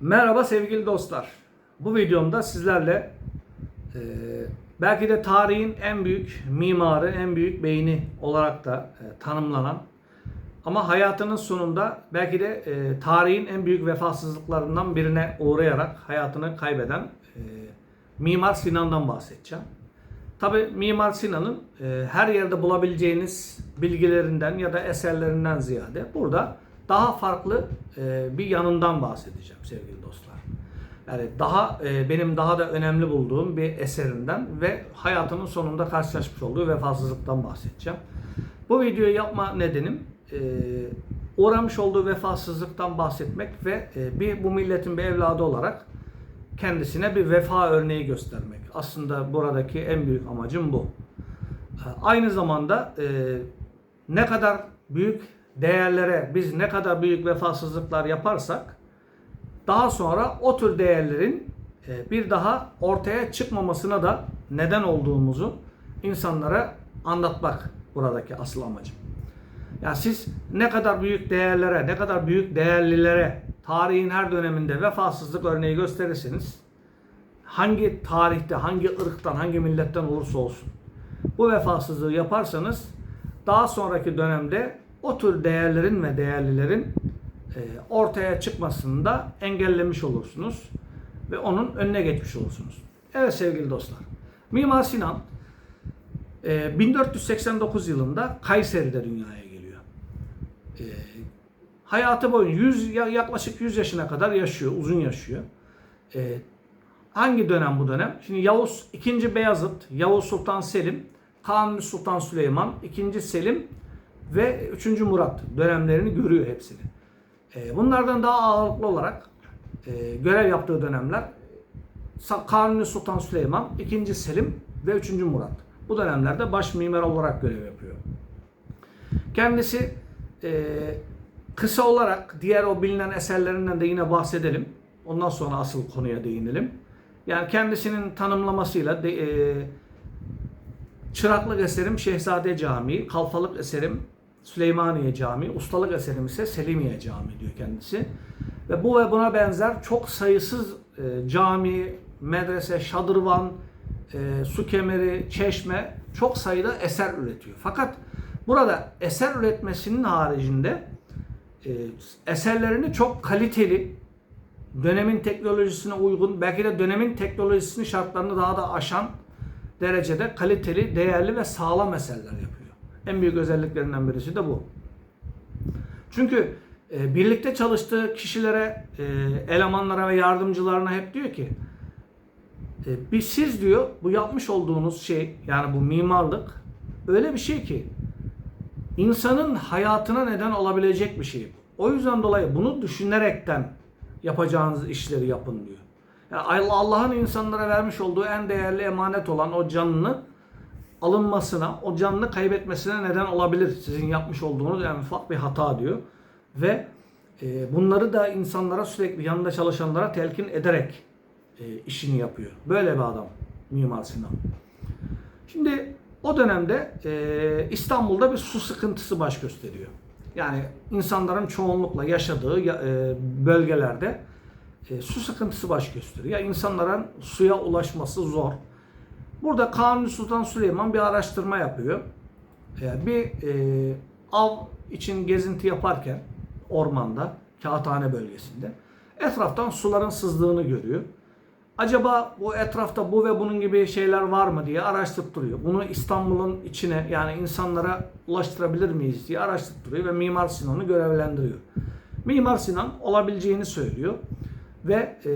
Merhaba sevgili dostlar. Bu videomda sizlerle e, belki de tarihin en büyük mimarı, en büyük beyni olarak da e, tanımlanan ama hayatının sonunda belki de e, tarihin en büyük vefasızlıklarından birine uğrayarak hayatını kaybeden e, Mimar Sinan'dan bahsedeceğim. Tabi Mimar Sinan'ın e, her yerde bulabileceğiniz bilgilerinden ya da eserlerinden ziyade burada daha farklı e, bir yanından bahsedeceğim sevgili dostlar. Yani daha e, benim daha da önemli bulduğum bir eserinden ve hayatının sonunda karşılaşmış olduğu vefasızlıktan bahsedeceğim. Bu videoyu yapma nedenim e, uğramış olduğu vefasızlıktan bahsetmek ve e, bir bu milletin bir evladı olarak kendisine bir vefa örneği göstermek. Aslında buradaki en büyük amacım bu. Aynı zamanda ne kadar büyük değerlere biz ne kadar büyük vefasızlıklar yaparsak daha sonra o tür değerlerin e, bir daha ortaya çıkmamasına da neden olduğumuzu insanlara anlatmak buradaki asıl amacım. Yani siz ne kadar büyük değerlere, ne kadar büyük değerlilere tarihin her döneminde vefasızlık örneği gösterirseniz hangi tarihte, hangi ırktan, hangi milletten olursa olsun bu vefasızlığı yaparsanız daha sonraki dönemde o tür değerlerin ve değerlilerin e, ortaya çıkmasını da engellemiş olursunuz ve onun önüne geçmiş olursunuz. Evet sevgili dostlar. Mimar Sinan e, 1489 yılında Kayseri'de dünyaya geliyor. E, hayatı boyunca 100 ya- yaklaşık 100 yaşına kadar yaşıyor, uzun yaşıyor. E, hangi dönem bu dönem? Şimdi Yavuz 2. Beyazıt, Yavuz Sultan Selim, Kanuni Sultan Süleyman, 2. Selim ve 3. Murat dönemlerini görüyor hepsini. E, bunlardan daha ağırlıklı olarak e, görev yaptığı dönemler Kanuni Sultan Süleyman, 2. Selim ve 3. Murat. Bu dönemlerde baş mimar olarak görev yapıyor. Kendisi e, kısa olarak diğer o bilinen eserlerinden de yine bahsedelim. Ondan sonra asıl konuya değinelim. Yani kendisinin tanımlamasıyla de, e, çıraklık eserim Şehzade Camii, kalfalık eserim Süleymaniye Camii, ustalık eserim ise Selimiye Camii diyor kendisi. Ve bu ve buna benzer çok sayısız e, cami, medrese, şadırvan, e, su kemeri, çeşme çok sayıda eser üretiyor. Fakat burada eser üretmesinin haricinde e, eserlerini çok kaliteli, dönemin teknolojisine uygun, belki de dönemin teknolojisini şartlarını daha da aşan derecede kaliteli, değerli ve sağlam eserler yapıyor. En büyük özelliklerinden birisi de bu. Çünkü e, birlikte çalıştığı kişilere, e, elemanlara ve yardımcılarına hep diyor ki e, bir siz diyor bu yapmış olduğunuz şey yani bu mimarlık öyle bir şey ki insanın hayatına neden olabilecek bir şey. O yüzden dolayı bunu düşünerekten yapacağınız işleri yapın diyor. Yani Allah- Allah'ın insanlara vermiş olduğu en değerli emanet olan o canını alınmasına, o canını kaybetmesine neden olabilir. Sizin yapmış olduğunuz en ufak bir hata diyor. Ve e, bunları da insanlara sürekli yanında çalışanlara telkin ederek e, işini yapıyor. Böyle bir adam Mimar Sinan. Şimdi o dönemde e, İstanbul'da bir su sıkıntısı baş gösteriyor. Yani insanların çoğunlukla yaşadığı ya- e, bölgelerde e, su sıkıntısı baş gösteriyor. Ya insanların suya ulaşması zor. Burada Kanuni Sultan Süleyman bir araştırma yapıyor. E, bir e, av için gezinti yaparken ormanda, Kağıthane bölgesinde etraftan suların sızdığını görüyor. Acaba bu etrafta bu ve bunun gibi şeyler var mı diye araştırıp duruyor. Bunu İstanbul'un içine yani insanlara ulaştırabilir miyiz diye araştırıp duruyor ve Mimar Sinan'ı görevlendiriyor. Mimar Sinan olabileceğini söylüyor ve e,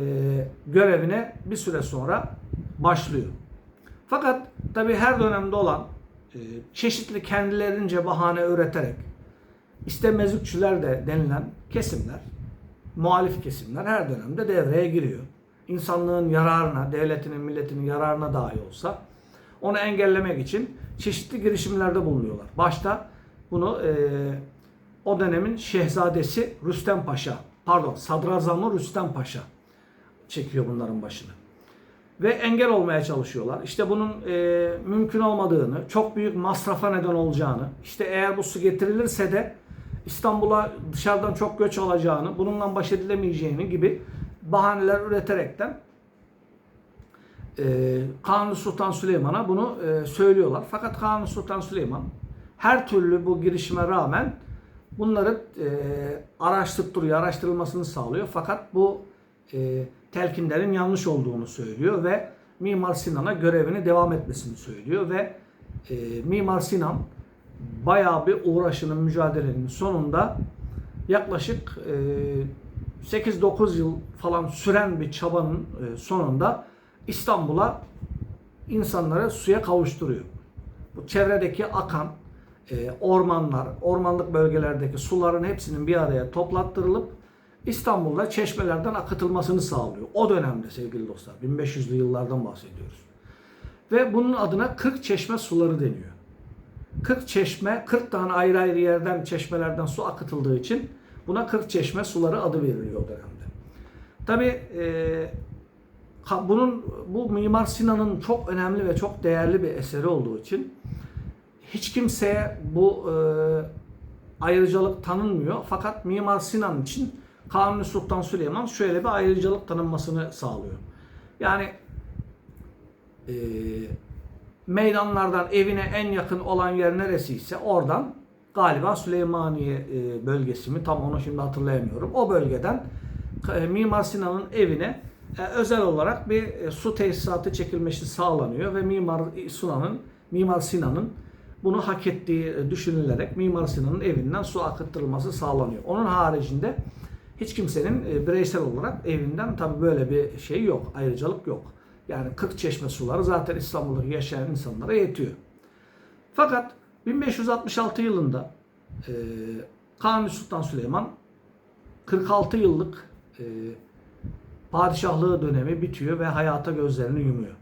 görevine bir süre sonra başlıyor. Fakat tabi her dönemde olan e, çeşitli kendilerince bahane üreterek işte mezükçüler de denilen kesimler, muhalif kesimler her dönemde devreye giriyor. İnsanlığın yararına, devletinin, milletinin yararına dahi olsa onu engellemek için çeşitli girişimlerde bulunuyorlar. Başta bunu e, o dönemin şehzadesi Rüstem Paşa, pardon sadrazamı Rüstem Paşa çekiyor bunların başını ve engel olmaya çalışıyorlar. İşte bunun e, mümkün olmadığını, çok büyük masrafa neden olacağını, işte eğer bu su getirilirse de İstanbul'a dışarıdan çok göç alacağını, bununla baş edilemeyeceğini gibi bahaneler üreterekten e, Kanuni Sultan Süleyman'a bunu e, söylüyorlar. Fakat Kanuni Sultan Süleyman her türlü bu girişime rağmen bunları e, araştırtırıyor, araştırılmasını sağlıyor. Fakat bu e, telkinlerin yanlış olduğunu söylüyor ve Mimar Sinan'a görevini devam etmesini söylüyor ve e, Mimar Sinan bayağı bir uğraşının, mücadelenin sonunda yaklaşık e, 8-9 yıl falan süren bir çabanın e, sonunda İstanbul'a insanları suya kavuşturuyor. Bu çevredeki akan e, ormanlar, ormanlık bölgelerdeki suların hepsinin bir araya toplattırılıp İstanbul'da çeşmelerden akıtılmasını sağlıyor. O dönemde sevgili dostlar, 1500'lü yıllardan bahsediyoruz. Ve bunun adına 40 çeşme suları deniyor. 40 çeşme, 40 tane ayrı ayrı yerden çeşmelerden su akıtıldığı için buna 40 çeşme suları adı veriliyor o dönemde. Tabi e, bunun bu Mimar Sinan'ın çok önemli ve çok değerli bir eseri olduğu için hiç kimseye bu e, ayrıcalık tanınmıyor. Fakat Mimar Sinan için Kanuni Sultan Süleyman şöyle bir ayrıcalık tanınmasını sağlıyor. Yani e, meydanlardan evine en yakın olan yer neresiyse oradan galiba Süleymaniye e, bölgesi mi tam onu şimdi hatırlayamıyorum. O bölgeden e, Mimar Sinan'ın evine e, özel olarak bir e, su tesisatı çekilmesi sağlanıyor ve Mimar Sinan'ın Mimar Sinan'ın bunu hak ettiği e, düşünülerek Mimar Sinan'ın evinden su akıttırılması sağlanıyor. Onun haricinde hiç kimsenin e, bireysel olarak evinden tabi böyle bir şey yok, ayrıcalık yok. Yani 40 çeşme suları zaten İstanbul'da yaşayan insanlara yetiyor. Fakat 1566 yılında e, Kanuni Sultan Süleyman 46 yıllık e, padişahlığı dönemi bitiyor ve hayata gözlerini yumuyor.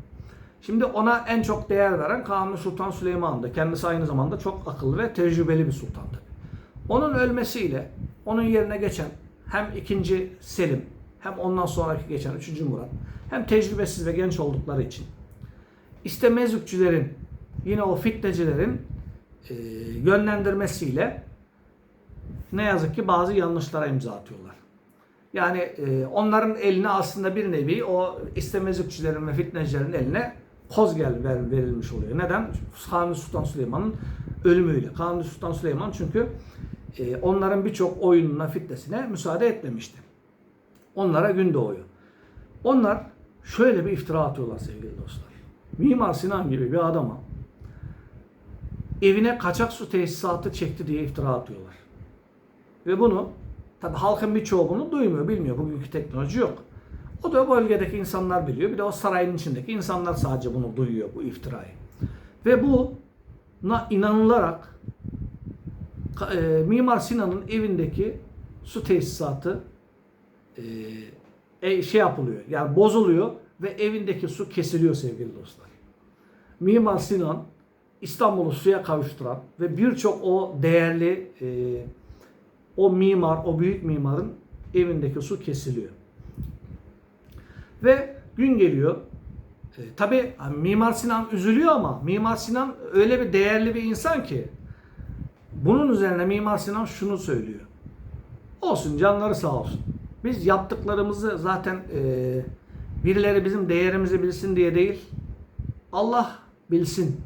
Şimdi ona en çok değer veren Kanuni Sultan Süleyman'dı. Kendisi aynı zamanda çok akıllı ve tecrübeli bir sultandı. Onun ölmesiyle onun yerine geçen hem 2. Selim hem ondan sonraki geçen 3. Murat hem tecrübesiz ve genç oldukları için işte mezhepçilerin yine o fitnecilerin e, yönlendirmesiyle ne yazık ki bazı yanlışlara imza atıyorlar. Yani e, onların eline aslında bir nevi o istemezlikçilerin ve fitnecilerin eline koz gel ver, verilmiş oluyor. Neden? Kanuni Sultan Süleyman'ın ölümüyle. Kanuni Sultan Süleyman çünkü e, onların birçok oyununa, fitnesine müsaade etmemişti. Onlara gün doğuyor. Onlar şöyle bir iftira atıyorlar sevgili dostlar. Mimar Sinan gibi bir adama evine kaçak su tesisatı çekti diye iftira atıyorlar. Ve bunu tabi halkın birçoğu bunu duymuyor, bilmiyor. Bugünkü teknoloji yok. O da bölgedeki insanlar biliyor. Bir de o sarayın içindeki insanlar sadece bunu duyuyor, bu iftirayı. Ve buna inanılarak e, Mimar Sinan'ın evindeki su tesisatı e, e, şey yapılıyor. Yani bozuluyor ve evindeki su kesiliyor sevgili dostlar. Mimar Sinan İstanbul'u suya kavuşturan ve birçok o değerli e, o mimar, o büyük mimarın evindeki su kesiliyor. Ve gün geliyor. E, Tabi Mimar Sinan üzülüyor ama Mimar Sinan öyle bir değerli bir insan ki bunun üzerine Mimar Sinan şunu söylüyor. Olsun canları sağ olsun. Biz yaptıklarımızı zaten e, birileri bizim değerimizi bilsin diye değil. Allah bilsin.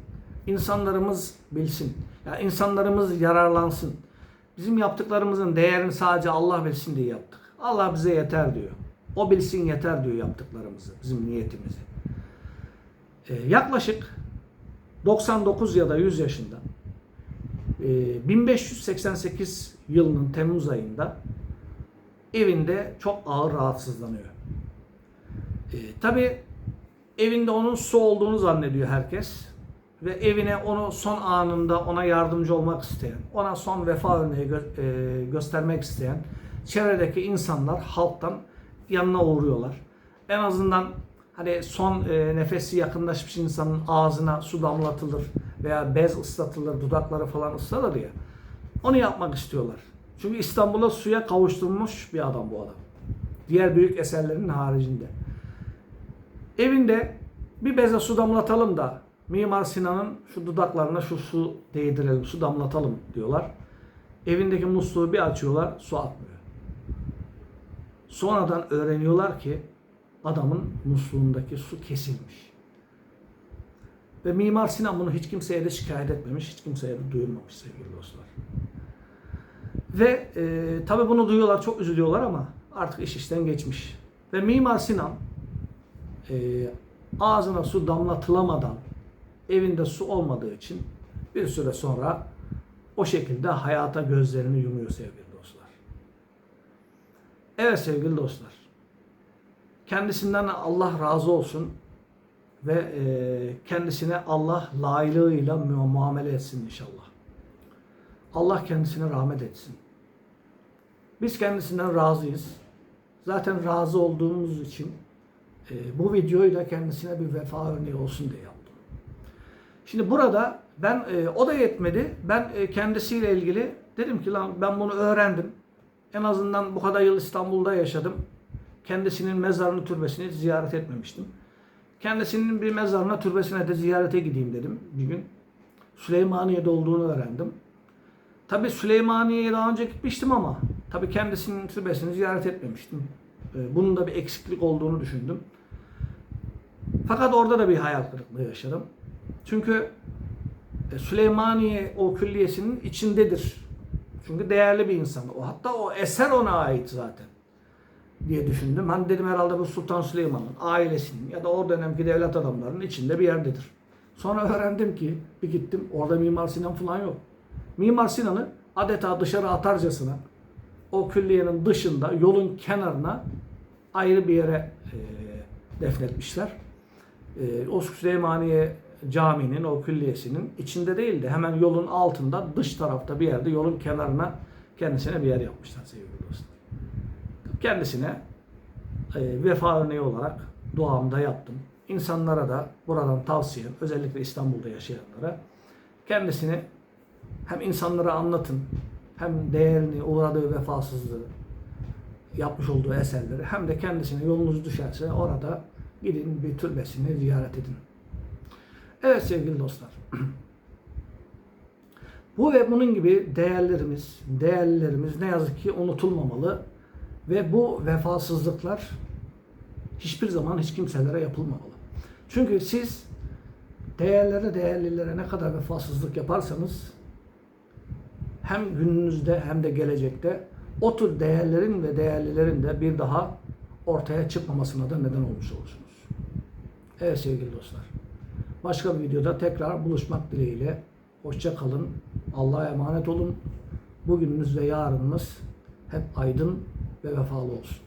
İnsanlarımız bilsin. Ya insanlarımız yararlansın. Bizim yaptıklarımızın değerini sadece Allah bilsin diye yaptık. Allah bize yeter diyor. O bilsin yeter diyor yaptıklarımızı, bizim niyetimizi. Ee, yaklaşık 99 ya da 100 yaşında 1588 yılının Temmuz ayında evinde çok ağır rahatsızlanıyor. E, Tabi evinde onun su olduğunu zannediyor herkes ve evine onu son anında ona yardımcı olmak isteyen, ona son vefa örneği gö- e, göstermek isteyen çevredeki insanlar halktan yanına uğruyorlar. En azından hani son e, nefesi yakınlaşmış insanın ağzına su damlatılır veya bez ıslatılır, dudakları falan ıslatılır ya. Onu yapmak istiyorlar. Çünkü İstanbul'a suya kavuşturmuş bir adam bu adam. Diğer büyük eserlerin haricinde. Evinde bir beze su damlatalım da Mimar Sinan'ın şu dudaklarına şu su değdirelim, su damlatalım diyorlar. Evindeki musluğu bir açıyorlar, su atmıyor. Sonradan öğreniyorlar ki adamın musluğundaki su kesilmiş. Ve Mimar Sinan bunu hiç kimseye de şikayet etmemiş, hiç kimseye de duyurmamış sevgili dostlar. Ve e, tabi bunu duyuyorlar, çok üzülüyorlar ama artık iş işten geçmiş. Ve Mimar Sinan e, ağzına su damlatılamadan evinde su olmadığı için bir süre sonra o şekilde hayata gözlerini yumuyor sevgili dostlar. Evet sevgili dostlar. Kendisinden Allah razı olsun ve e, kendisine Allah layığıyla mu- muamele etsin inşallah. Allah kendisine rahmet etsin. Biz kendisinden razıyız. Zaten razı olduğumuz için e, bu videoyu da kendisine bir vefa örneği olsun diye yaptım. Şimdi burada ben e, o da yetmedi. Ben e, kendisiyle ilgili dedim ki lan ben bunu öğrendim. En azından bu kadar yıl İstanbul'da yaşadım. Kendisinin mezarını, türbesini ziyaret etmemiştim. Kendisinin bir mezarına, türbesine de ziyarete gideyim dedim bir gün. Süleymaniye'de olduğunu öğrendim. Tabi Süleymaniye'ye daha önce gitmiştim ama tabi kendisinin türbesini ziyaret etmemiştim. Ee, Bunun da bir eksiklik olduğunu düşündüm. Fakat orada da bir hayal kırıklığı yaşadım. Çünkü e, Süleymaniye o külliyesinin içindedir. Çünkü değerli bir insan. O hatta o eser ona ait zaten diye düşündüm. Hani dedim herhalde bu Sultan Süleyman'ın ailesinin ya da o dönemki devlet adamlarının içinde bir yerdedir. Sonra öğrendim ki bir gittim orada Mimar Sinan falan yok. Mimar Sinan'ı adeta dışarı atarcasına o külliyenin dışında yolun kenarına ayrı bir yere e, defnetmişler. E, o Süleymaniye Camii'nin o külliyesinin içinde değildi. Hemen yolun altında dış tarafta bir yerde yolun kenarına kendisine bir yer yapmışlar sevgili dostlar. Kendisine e, vefa örneği olarak duamda yaptım. İnsanlara da buradan tavsiyem özellikle İstanbul'da yaşayanlara kendisini hem insanlara anlatın hem değerini, uğradığı vefasızlığı, yapmış olduğu eserleri hem de kendisine yolunuz düşerse orada gidin bir türbesini ziyaret edin. Evet sevgili dostlar. Bu ve bunun gibi değerlerimiz, değerlerimiz ne yazık ki unutulmamalı ve bu vefasızlıklar hiçbir zaman hiç kimselere yapılmamalı. Çünkü siz değerlere, değerlilere ne kadar vefasızlık yaparsanız hem gününüzde hem de gelecekte o tür değerlerin ve değerlilerin de bir daha ortaya çıkmamasına da neden olmuş olursunuz. Evet sevgili dostlar. Başka bir videoda tekrar buluşmak dileğiyle. Hoşça kalın. Allah'a emanet olun. Bugününüz ve yarınınız hep aydın ve vefalı olsun.